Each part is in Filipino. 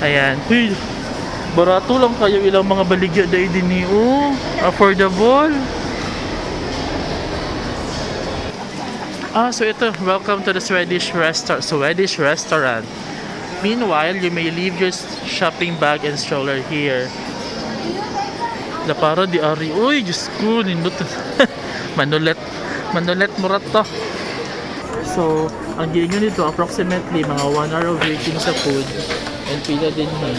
Ayan. Uy, barato lang kayo ilang mga baligya dahil din ni oh, affordable. Ah, so ito, welcome to the Swedish restaurant. Swedish restaurant. Meanwhile, you may leave your shopping bag and stroller here. La para di ari. Uy, Diyos ko, nindot. manulet. Manulet murat to. So, ang ginyo nito, approximately mga 1 hour of waiting sa food. And pila din na.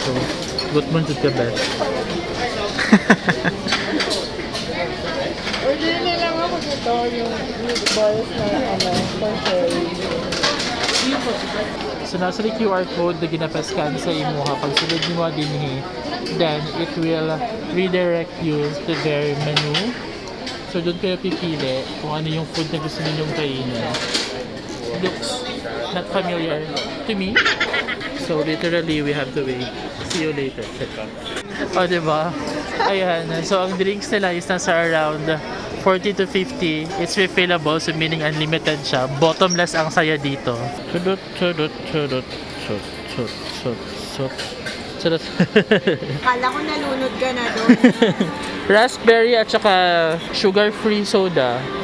So, good mo dito ka bet. Order na lang ako dito yung meatballs na ano, for sharing. So, nasa QR code na ginapascan sa imuha. Pag sunod mo din eh, then it will redirect you to their menu. So, doon kayo pipili kung ano yung food na gusto ninyong kainin. Looks not familiar to me. So, literally, we have to wait. See you later. O, oh, diba? Ayan. So, ang drinks nila is nasa around 40 to 50. It's refillable, so meaning unlimited siya. Bottomless ang saya dito. Chudut, chudut, chudut, chut, chut, chut, chut. Chudut. Kala ko nalunod ka na doon. Raspberry at saka sugar-free soda.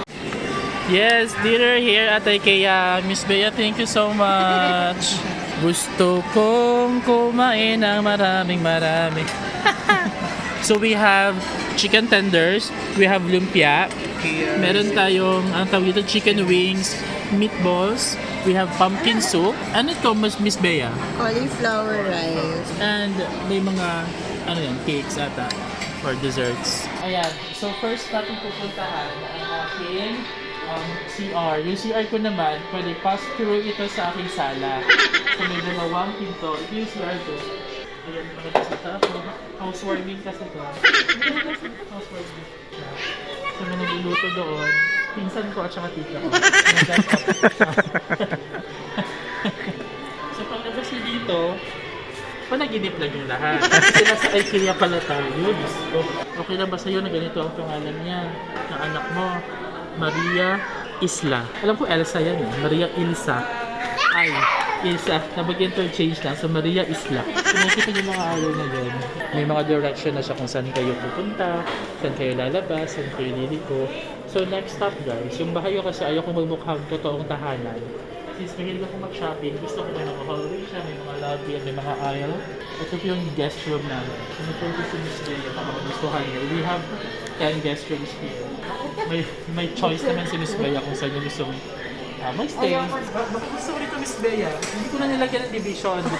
Yes, dinner here at IKEA. Miss Bea, thank you so much. Gusto kong kumain ng maraming marami. so we have chicken tenders, we have lumpia, meron tayong ang tawag dito chicken wings, meatballs, we have pumpkin soup. Ano ito, Miss Miss Bea? Cauliflower rice. And may mga, ano yan, cakes ata for desserts. Ayan, so first natin pupuntahan ang aking um, CR. Yung CR ko naman, pwede pass through ito sa aking sala. So may dalawang pinto. Ito yung CR ko. Ayan, mga bisita. Housewarming kasi to. Housewarming. So may nagluluto doon. Pinsan ko at saka tita ko. so paglabas niyo dito, panaginip lang yung lahat. Kasi nasa IKEA pala tayo. Diyos ko. Okay lang ba sa'yo na ganito ang pangalan niya? Ng anak mo? Maria Isla. Alam ko Elsa yan eh. Maria Ilsa. Ay, Ilsa. Napag-interchange lang. So, Maria Isla. So, nakikita niyo mga araw na yun. May mga direction na siya kung saan kayo pupunta, saan kayo lalabas, saan kayo liliko. So, next stop guys. Yung bahay ko kasi ayaw kong magmukhang totoong tahanan since mahilig ako mag-shopping, gusto ko may mga hallway siya, may mga lobby at may mga aisle. Ito po yung guest room namin. Kung ito gusto niyo sa Bea, baka magustuhan niyo. We have 10 guest rooms here. May, may choice naman si Miss Bea kung saan niyo gusto uh, mag-stay. Baka gusto ko rito Miss Bea. Hindi ko na nilagyan ng division.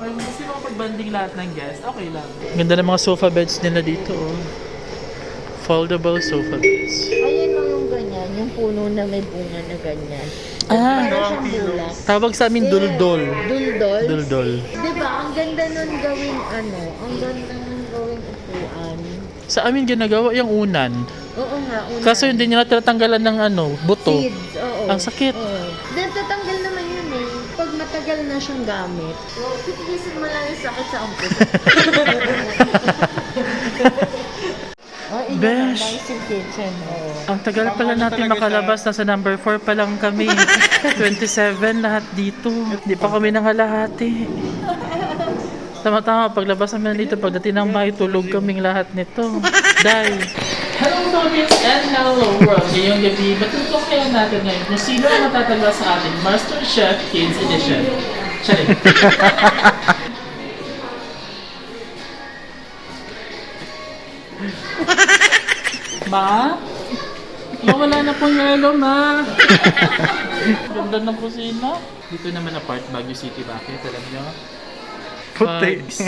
Or gusto mo pag-banding lahat ng guests, okay lang. Ganda ng mga sofa beds nila dito. Oh. Foldable sofa beds. Ayun lang yung ganyan, yung puno na may bunga na ganyan. Ah, bulak. Tawag sa amin duldol. Duldol? Duldol. Diba, ang ganda nun gawing ano, ang ganda nun gawing upuan. Sa amin ginagawa yung unan. Oo nga, una. Kaso hindi nila tatanggalan ng ano, buto. Seeds, oo. Ang sakit. Oo. Then, tatanggal naman yun eh. Pag matagal na siyang gamit. Titigisin mo lang yung sakit sa angkot. Oh, Besh. ang nice yung kitchen. Oo. Ang tagal pala natin makalabas. Nasa number 4 pa lang kami. 27 lahat dito. Hindi pa kami nangalahati. Tama-tama, paglabas namin dito, pagdating ng bahay, tulog kaming lahat nito. Dahil, Hello Philippines and hello world! Ngayong gabi, matutuklayan natin ngayon kung sino ang matatagwa sa ating Master Chef Kids Edition. Charing! Ma? Mawala na pong yelo, ma. Ganda ng kusina. Dito naman na part Baguio City. Bakit? Alam nyo? Puti. Vibes.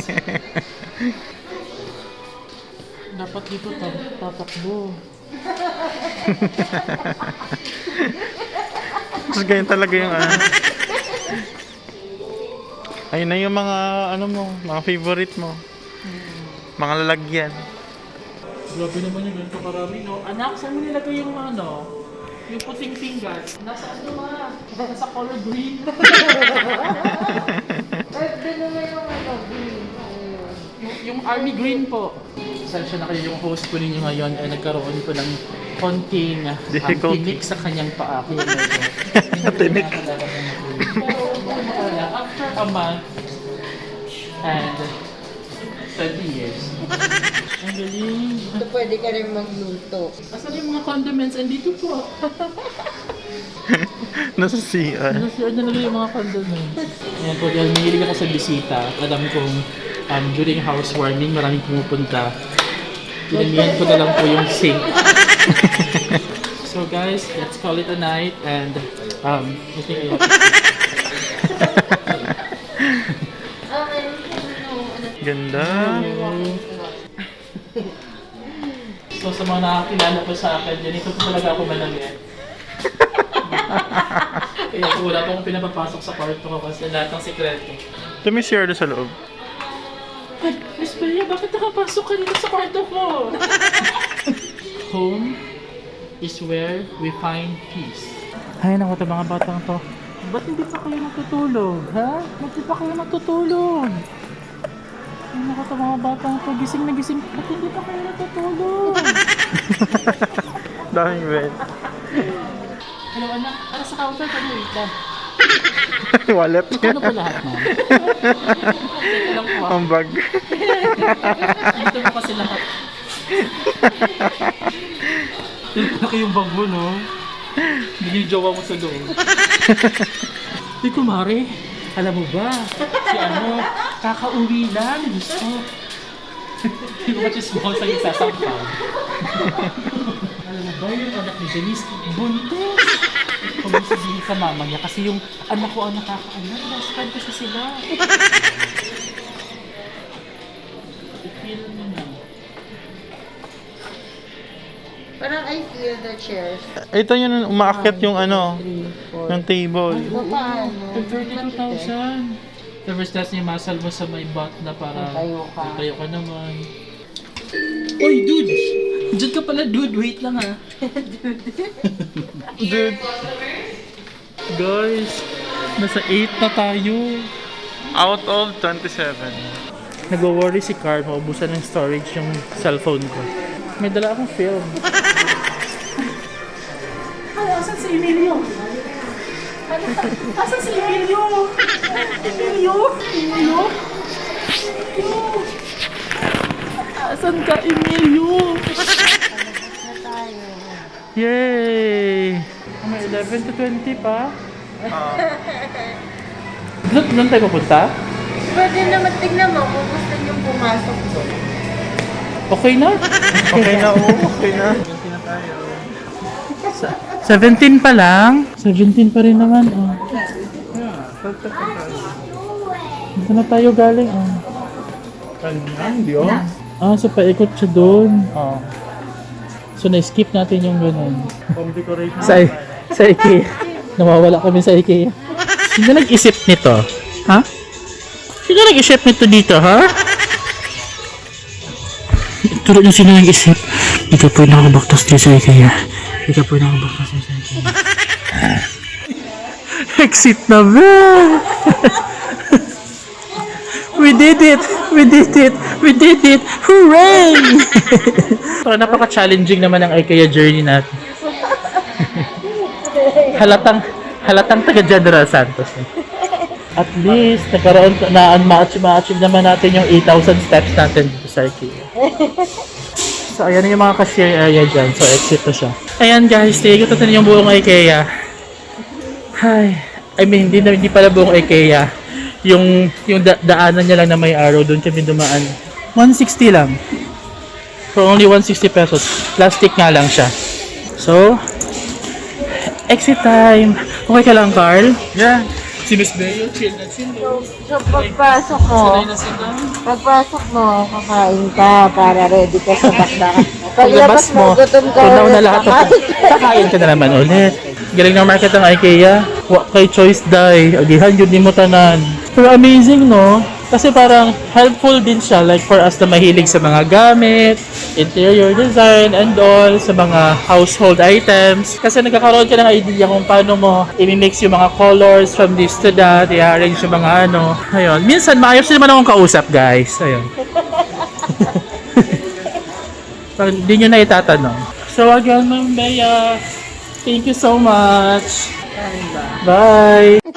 Dapat dito tat- tatakbo. Tapos ganyan talaga yung ano. Ayun na yung mga ano mo, mga favorite mo. Mga lalagyan. Grabe naman yung ganito karami, no? Anak, saan mo nilagay yung ano? Yung puting pinggan. Nasa ano ma? Nasa color green. Eh, doon naman yung ano, green. Yung, yung army green po. Pasensya na kayo yung host ko ninyo ngayon ay nagkaroon ko ng konting um, Difficulty. tinik sa kanyang paa. Medyo- Tinik. Pero after a month and 20 years. Ang galing. Ito pwede ka rin magluto. Asan yung mga condiments? Andito po. Nasa CR. Nasa na nila yung mga condiments. Ayan po, dahil mahilig ako sa bisita. At alam kong um, during housewarming, maraming pumupunta. Pinamihan ko na lang po yung sink. so guys, let's call it a night and um, I think I have Ah, ano, ano. Ganda. So sa mga nakakilala po sa akin, ganito po talaga ako manamit. Kaya po wala po akong pinapapasok sa kwarto ko kasi lahat ng sikreto. Ito may CR doon sa loob. Ay, Miss Bea, bakit nakapasok ka dito sa kwarto ko? Home is where we find peace. Ay, naku, ito mga batang to. Ba't hindi pa kayo natutulog, ha? Ba't hindi pa kayo natutulog? Ay, naku, ito mga batang to. Gising na gising. Ba't hindi pa kayo natutulog? Daming bed. Hello, anak. Para sa counter, pwede wait lang. Wallet. Ano po lahat, ma'am? Lang po. Ang bag. Dito mo kasi lahat. Laki yung bag mo, no? Hindi yung jowa mo sa loob. Di kumare, alam mo ba? Si ano, kakauwi lang. Gusto. Hindi ko machismo sa yung sasampal. alam mo ba yung anak ni Janice, buntis. Huwag mo sabihin sa mama niya kasi yung anak ko ang nakakaalam. Last time kasi sila. I-feel mo Parang I feel the chairs. Ito yun, umaakyat yung ano, Three, four. yung table. Paano? 32,000. Tapos tas yung muscle mo sa may butt na para Tayo ka. tayo ka naman. Uy, dude! Diyan ka pala, dude. Wait lang ha. Dude. Guys, nasa 8 na tayo. Out of 27. Nag-worry si Carl, maubusan ng storage yung cellphone ko. May dala akong film. Ay, asan si Emilio? Ano, asan si Emilio? Emilio? Emilio? Asan ka, Emilio? Yay! May 11 to 20 pa. Ah. Doon, doon tayo pupunta? Pwede naman tignan mo kung gusto niyong pumasok doon. Okay na? Okay na, oo. Okay na. Sa- 17 pa lang? 17 pa rin naman, oh. Dito na tayo galing, oh. Kanyan, di oh. Ah, so paikot siya doon. Oh. So na-skip natin yung ganun. Home decoration. Sa, sa IKEA. Nawawala kami sa IKEA. Sino nag-isip nito? Ha? Sino nag-isip nito dito, ha? Tulad yung sino nag-isip. Ikaw po yung nakabaktas dito sa IKEA. Ikaw po yung nakabaktas dito sa IKEA. Exit na ba? We did it! We did it! We did it! Hooray! so, napaka-challenging naman ang IKEA journey natin. halatang halatang taga General Santos. At least nagkaroon na ma-achieve naman natin yung 8,000 steps natin IKEA. So ayan yung mga cashier area dyan. So exit na siya. Ayan guys, tigil natin yung buong IKEA. Ay, I mean hindi na hindi pala buong IKEA. Yung yung da- daanan niya lang na may arrow doon kami dumaan. 160 lang. For only 160 pesos. Plastic nga lang siya. So, exit time. Okay ka lang, Carl? Yeah. Si Miss Beo, chill na chill. So, so pagpasok mo, Sanay na sila. pagpasok mo, kakain ka para ready ka sa bakbakan. Paglabas mo, gutom ka tunaw na ulit, lahat ng kakain ka. kakain ka na naman ulit. Galing ng market ng IKEA. Wa kay choice dye. Agihan yun di mo tanan. Pero amazing no? Kasi parang helpful din siya like for us na mahilig sa mga gamit, interior design and all, sa mga household items. Kasi nagkakaroon ka ng idea kung paano mo i-mix yung mga colors from this to that, i-arrange yung mga ano. Ayun. Minsan maayos din naman akong kausap guys. Ayun. Parang hindi nyo na itatanong. So again, Ma'am Bea, thank you so much. Bye!